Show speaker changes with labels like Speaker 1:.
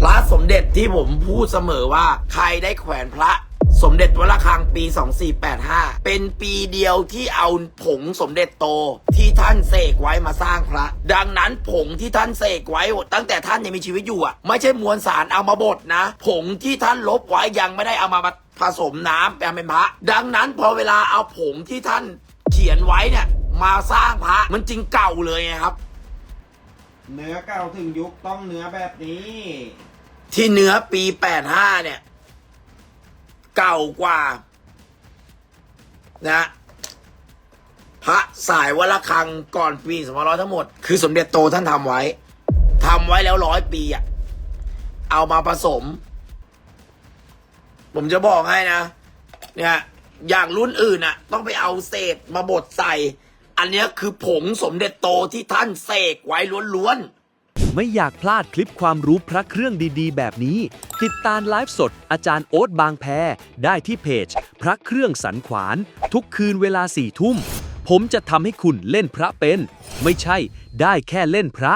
Speaker 1: พระสมเด็จที่ผมพูดเสมอว่าใครได้แขวนพระสมเด็จวัดระฆังปี 2485 เป็นปีเดียวที่เอาผงสมเด็จโตที่ท่านเสกไว้มาสร้างพระ ดังนั้นผงที่ท่านเสกไว้ ตั้งแต่ท่านยังมีชีวิตอยู่อะ ไม่ใช่มวลสารเอามาบดนะ ผงที่ท่านลบไว้ยังไม่ได้เอามาผสมน้ำแปลงเป็นพระ ดังนั้นพอเวลาเอาผงที่ท่านเขียนไว้เนี่ยมาสร้างพระมันจริงเก่าเลยไงครับ
Speaker 2: เนื้อเก่าถึงยุคต้องเนื้อแบบนี้
Speaker 1: ที่เนื้อปี85เนี่ย เก่ากว่า นะ พระสายวรคังก่อนปี2500ทั้งหมด คือสมเด็จโตท่านทำไว้ทำไว้แล้วร้อยปีอะเอามาผสม ผมจะบอกให้นะ เนี่ย อย่างรุ่นอื่นอะต้องไปเอาเศษมาบดใส่ อันนี้คือผงสมเด็จโตที่ท่านเสกไว้ล้วนๆ
Speaker 3: ไม่อยากพลาดคลิปความรู้พระเครื่องดีๆ แบบนี้ ติดตามไลฟ์สด อาจารย์โอ๊ตบางแพได้ที่เพจ พระเครื่องสันขวาน ทุกคืนเวลาสี่ทุ่ม ผมจะทำให้คุณเล่นพระเป็น ไม่ใช่ได้แค่เล่นพระ